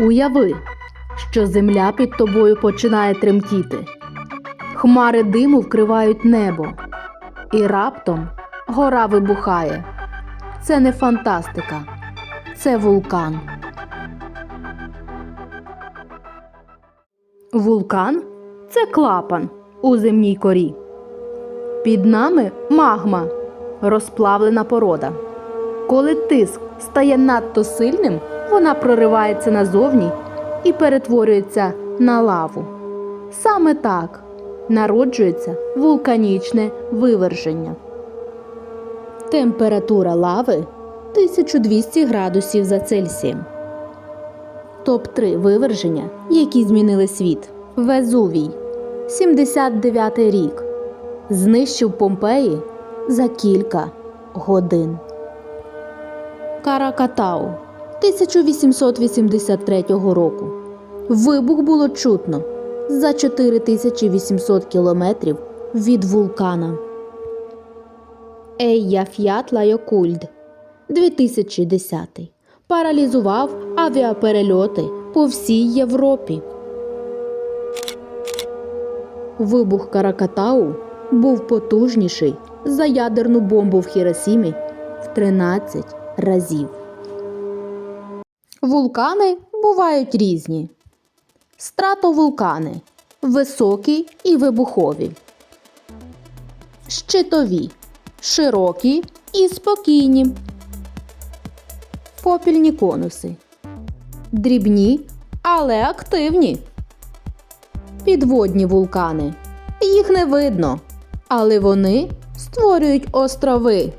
Уяви, що земля під тобою починає тремтіти. Хмари диму вкривають небо, і раптом гора вибухає. Це не фантастика, це вулкан. Вулкан це клапан у земній корі. Під нами магма, розплавлена порода. Коли тиск стає надто сильним, вона проривається назовні і перетворюється на лаву. Саме так народжується вулканічне виверження. Температура лави 1200 градусів за Цельсієм. Топ-3 виверження, які змінили світ. Везувій 79 рік. Знищив Помпеї за кілька годин. Каракатау 1883 року. Вибух було чутно за 4800 кілометрів від вулкана. Ейяф'ят-Лайокульд 2010 паралізував авіаперельоти по всій Європі. Вибух Каракатау був потужніший за ядерну бомбу в Хіросімі в 13 разів. Вулкани бувають різні. Стратовулкани високі і вибухові. Щитові широкі і спокійні. Попільні конуси. Дрібні, але активні. Підводні вулкани. Їх не видно, але вони створюють острови.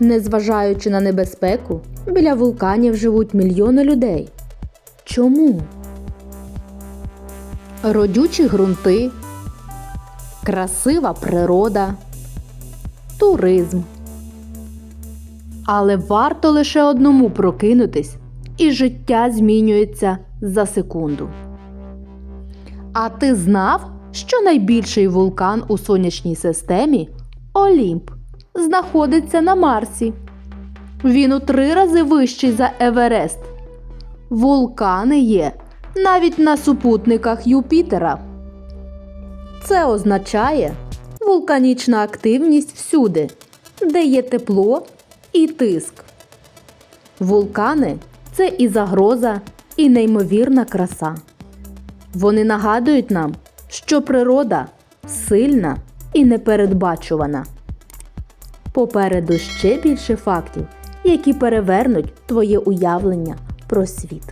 Незважаючи на небезпеку, біля вулканів живуть мільйони людей. Чому? Родючі ґрунти, красива природа, туризм. Але варто лише одному прокинутись, і життя змінюється за секунду. А ти знав, що найбільший вулкан у сонячній системі Олімп знаходиться на Марсі. Він у три рази вищий за Еверест. Вулкани є навіть на супутниках Юпітера. Це означає вулканічна активність всюди, де є тепло і тиск. Вулкани це і загроза, і неймовірна краса. Вони нагадують нам, що природа сильна і непередбачувана. Попереду ще більше фактів, які перевернуть твоє уявлення про світ.